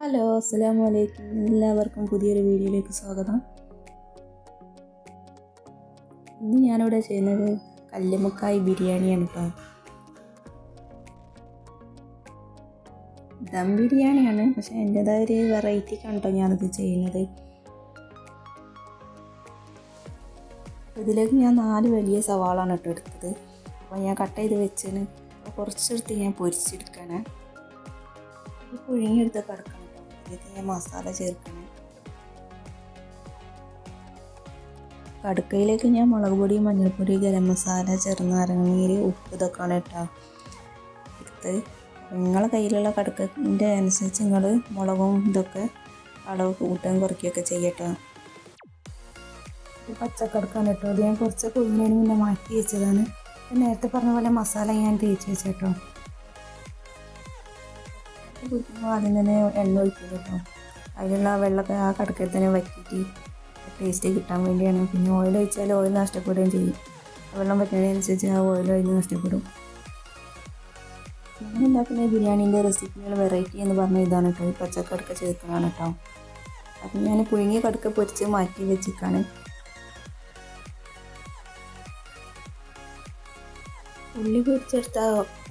Hello അസ്സലാമു അലൈക്കും എല്ലാവർക്കും പുതിയൊരു വീഡിയോയിലേക്ക് സ്വാഗതം. ഇന്ന് ഞാനിവിടെ ചെയ്യുന്നത് കല്ലുമുക്കായ് ബിരിയാണിയാണ് കേട്ടോ ദം ബിരിയാണിയാണ് പക്ഷേ എന്റെതായ ഒരു വെറൈറ്റിക്കാണ് കേട്ടോ ഞാനത് ചെയ്യുന്നത്. ഇതിലേക്ക് ഞാൻ നാല് വലിയ സവാളാണ് കേട്ടോ എടുത്തത്. അപ്പോൾ ഞാൻ കട്ട് ചെയ്ത് വെച്ചതിന് കുറച്ചെടുത്ത് ഞാൻ പൊരിച്ചെടുക്കാനാണ് പുഴുങ്ങിയെടുത്ത് കിടക്കണം ഇതിലേക്ക് ഞാൻ മസാല ചേർക്കണം. കടുക്കയിലേക്ക് ഞാൻ മുളക് പൊടി മഞ്ഞൾപ്പൊടി ഗരം മസാല ചെറുനാരങ്ങനീര് ഉപ്പ് ഇതൊക്കെയാണ് കേട്ടോ എടുത്ത് നിങ്ങളെ കയ്യിലുള്ള കടുക്കന്റെ അനുസരിച്ച് നിങ്ങൾ മുളകും ഇതൊക്കെ അളവ് കൂട്ടുകയും കുറയ്ക്കുകയൊക്കെ ചെയ്യട്ടോ പച്ചക്കടുക്കാണ് കേട്ടോ. അത് ഞാൻ കുറച്ച് കുഞ്ഞിനെ മാറ്റി വെച്ചതാണ്. നേരത്തെ പറഞ്ഞ പോലെ മസാല ഞാൻ തേച്ച് വെച്ചേട്ടോ കുഴിക്കുമ്പോൾ ആദ്യം തന്നെ എണ്ണ ഒഴിക്കും കേട്ടോ. അതിലുള്ള വെള്ളമൊക്കെ ആ കടക്കയിൽ തന്നെ വറ്റിയിട്ട് ടേസ്റ്റ് കിട്ടാൻ വേണ്ടിയാണ്. പിന്നെ ഓയിൽ ഒഴിച്ചാൽ ഓയിൽ നഷ്ടപ്പെടുകയും ചെയ്യും. വെള്ളം വറ്റുന്നതിനനുസരിച്ച് ആ ഓയിൽ അതിന് നഷ്ടപ്പെടും. ഞാൻ ഉണ്ടാക്കുന്ന ബിരിയാണീന്റെ റെസിപ്പികൾ വെറൈറ്റി എന്ന് പറഞ്ഞാൽ ഇതാണ് കേട്ടോ. ഈ പച്ചക്കടുക്ക ചേർക്കുന്നതാണ് കേട്ടോ. അപ്പം ഞാൻ പുഴുങ്ങിയ കടുക്ക പൊരിച്ച് മാറ്റി വെച്ചിക്കാണ് ഉള്ളി പൊരിച്ചെടുത്ത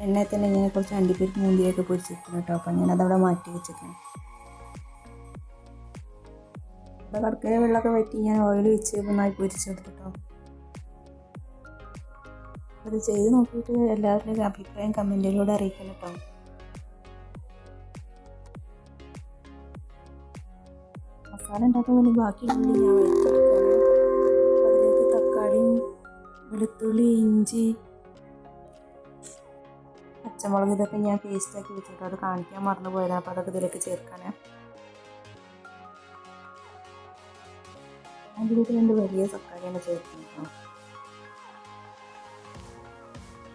എണ്ണയിൽ തന്നെ ഞാൻ കുറച്ച് അണ്ടിപ്പരിപ്പ് മുന്തിരിയൊക്കെ പൊരിച്ചെടുക്കണം കേട്ടോ. അപ്പം ഞാനതവിടെ മാറ്റി വെച്ചേക്കണം. ഇവിടെ കടക്കര വെള്ളമൊക്കെ വറ്റി ഞാൻ ഓയിൽ വെച്ച് നന്നായി പൊരിച്ചെടുത്തിട്ടോ. അത് ചെയ്ത് നോക്കിയിട്ട് എല്ലാവരുടെയും അഭിപ്രായം കമന്റിലൂടെ അറിയിക്കണം കേട്ടോ. മസാല ഉണ്ടാക്കാൻ വേണ്ടി ബാക്കിയുള്ള ഞാൻ വെളുത്തുള്ളി അതിലേക്ക് തക്കാളിയും വെളുത്തുള്ളി ഇഞ്ചി പച്ചമുളക് ഇതൊക്കെ ഞാൻ പേസ്റ്റാക്കി വെച്ചിട്ട് അത് കാണിക്കാൻ മറന്നു പോയതാണ് അപ്പോൾ അതൊക്കെ ഇതിലേക്ക് ചേർക്കാനേ. അതിലേക്ക് രണ്ട് വലിയ സക്കാരിയാണ് ചേർക്കുന്നത്.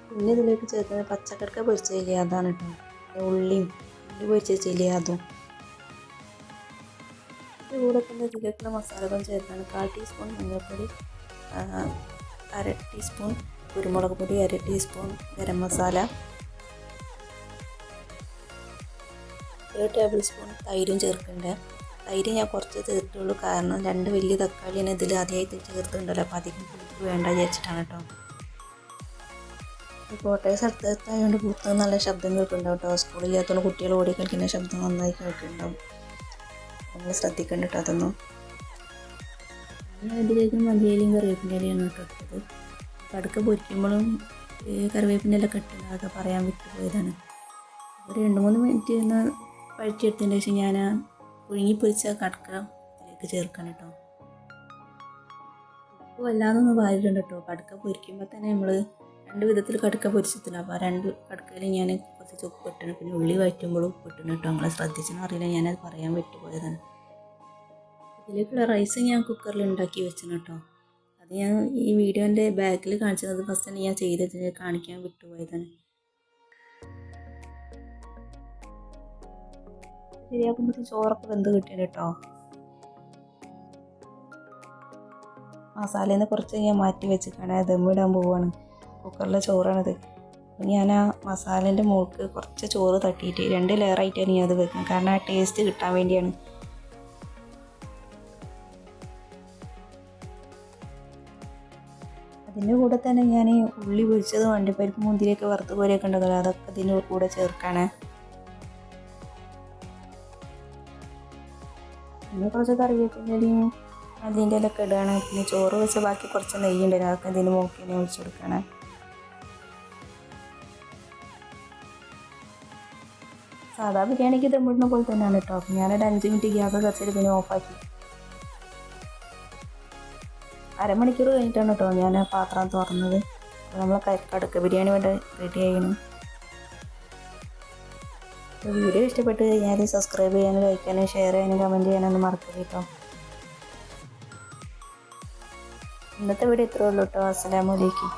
പിന്നെ ഇതിലേക്ക് ചേർക്കുന്നത് പച്ചക്കടക്ക പൊരിച്ചില്ലേ അതാണ് കേട്ടോ. ഉള്ളിയും ഉള്ളി പൊരിച്ച പൊരിച്ചില്ലേ അതും കൂടെ തന്നെ ഇതിലേക്കുള്ള മസാലകൾ ചേർത്താണ് കാൽ ടീസ്പൂൺ മഞ്ഞൾപ്പൊടി അര ടീസ്പൂൺ കുരുമുളക് പൊടി അര ടീസ്പൂൺ ഗരം മസാല ഒരു ടേബിൾ സ്പൂൺ തൈരും ചേർക്കുന്നുണ്ട്. തൈര് ഞാൻ കുറച്ച് ചേർത്തുള്ളൂ. കാരണം രണ്ട് വലിയ തക്കാളിയാണ് ഇതിൽ ആദ്യമായിട്ട് ചേർത്തിട്ടുണ്ടല്ലോ. അപ്പോൾ അധികം പുളിപ്പ് വേണ്ട വിചാരിച്ചിട്ടാണ് കേട്ടോ. കോട്ടയം എത്തായതുകൊണ്ട് പുറത്ത് നല്ല ശബ്ദം കേൾക്കുന്നുണ്ടാവും കേട്ടോ. സ്കൂളില്ലാത്തതുകൊണ്ട് കുട്ടികൾ ഓടി കളിക്കുന്ന ശബ്ദം നന്നായി കേൾക്കുന്നുണ്ടാവും. നമ്മൾ ശ്രദ്ധിക്കേണ്ട കേട്ടോ അതൊന്നും. ഞാൻ ഇതിലേക്ക് മല്ലിയിലയും കറിവേപ്പിന്റെയാണ് കേട്ടോ കടുക്ക പൊരിക്കുമ്പോഴും കറിവേപ്പിന്റെ ഇല കെട്ടുന്നതൊക്കെ പറയാൻ വിട്ടുപോയതാണ്. ഒരു രണ്ട് മൂന്ന് മിനിറ്റ് ഒന്ന് പഴിച്ചെടുത്തതിന് ശേഷം ഞാൻ പുഴുങ്ങി പൊരിച്ച കടക്ക ഇതിലേക്ക് ചേർക്കണം കേട്ടോ. ഉപ്പ് വല്ലാതെ ഒന്ന് വാരിട്ടുണ്ട് കേട്ടോ. കടുക്ക പൊരിക്കുമ്പോൾ തന്നെ നമ്മൾ രണ്ട് വിധത്തിൽ കടുക്ക പൊരിച്ചിട്ടില്ല. അപ്പോൾ രണ്ട് കടുക്കയിൽ ഞാൻ കുറച്ച് ഉപ്പ് ഇട്ടണം പിന്നെ ഉള്ളി വഴറ്റുമ്പോഴും ഉപ്പ് ഇട്ടണം കേട്ടോ. നമ്മളെ ശ്രദ്ധിച്ചെന്ന് അറിയില്ല. ഞാനത് പറയാൻ വിട്ടുപോയതാണ്. ഇതിലേക്കുള്ള റൈസ് ഞാൻ കുക്കറിൽ ഉണ്ടാക്കി വെച്ചു കേട്ടോ. അത് ഞാൻ ഈ വീഡിയോന്റെ ബാക്കിൽ കാണിച്ചത്. ഫസ്റ്റ് തന്നെ ഞാൻ ചെയ്തിട്ട് കാണിക്കാൻ വിട്ടുപോയതാണ്. ശരിയാക്കുമ്പോഴത്തേക്ക് ചോറൊക്കെ വെന്ത് കിട്ടിയത് കേട്ടോ മസാലയിൽ നിന്ന് കുറച്ച് ഞാൻ മാറ്റി വെച്ചിട്ടാണ്. ദമ്മിടാൻ പോവാണ്. കുക്കറിലെ ചോറാണിത്. അപ്പം ഞാൻ ആ മസാലേന്റെ മുകൾക്ക് കുറച്ച് ചോറ് തട്ടിയിട്ട് രണ്ട് ലെയറായിട്ടാണ് ഞാൻ അത് വെക്കുന്നത്. കാരണം ആ ടേസ്റ്റ് കിട്ടാൻ വേണ്ടിയാണ്. അതിന്റെ കൂടെ തന്നെ ഞാൻ ഉള്ളി പൊരിച്ചത് അണ്ടിപ്പരിപ്പ് മുന്തിരിയൊക്കെ വറുത്ത് കോരിയൊക്കെ ഉണ്ടല്ലോ അതൊക്കെ ഇതിന്റെ കൂടെ ചേർക്കാണ്. പിന്നെ കുറച്ച് കറിവേപ്പിന്റെയും അതിന്റെ ഇലൊക്കെ ഇടുകയാണ്. പിന്നെ ചോറ് വെച്ച് ബാക്കി കുറച്ച് നെയ്യ് ഉണ്ടായിരുന്നു അതൊക്കെ ഇതിന് മൂക്കി തന്നെ ഒഴിച്ചു കൊടുക്കണം സാധാ ബിരിയാണിക്ക് ദമ്മിടുന്ന പോലെ തന്നെയാണ് കേട്ടോ. അപ്പം ഞാനൊരു അഞ്ച് മിനിറ്റ് ഗ്യാസ് കച്ചിട്ട് പിന്നെ ഓഫാക്കി. അരമണിക്കൂർ കഴിഞ്ഞിട്ടാണ് കേട്ടോ ഞാൻ പാത്രം തുറന്നത്. നമ്മൾ കടുക്ക ബിരിയാണി വേണ്ട റെഡി ആയിരുന്നു വീഡിയോ ഇഷ്ടപ്പെട്ട് കഴിഞ്ഞാൽ സബ്സ്ക്രൈബ് ചെയ്യാനും ലൈക്ക് ചെയ്യാനും ഷെയർ ചെയ്യാനും കമന്റ് ചെയ്യാനൊന്നും മറക്കരുത് കേട്ടോ. ഇന്നത്തെ വീഡിയോ ഇത്രേ ഉള്ളൂ കേട്ടോ. അസ്സലാമലൈക്കും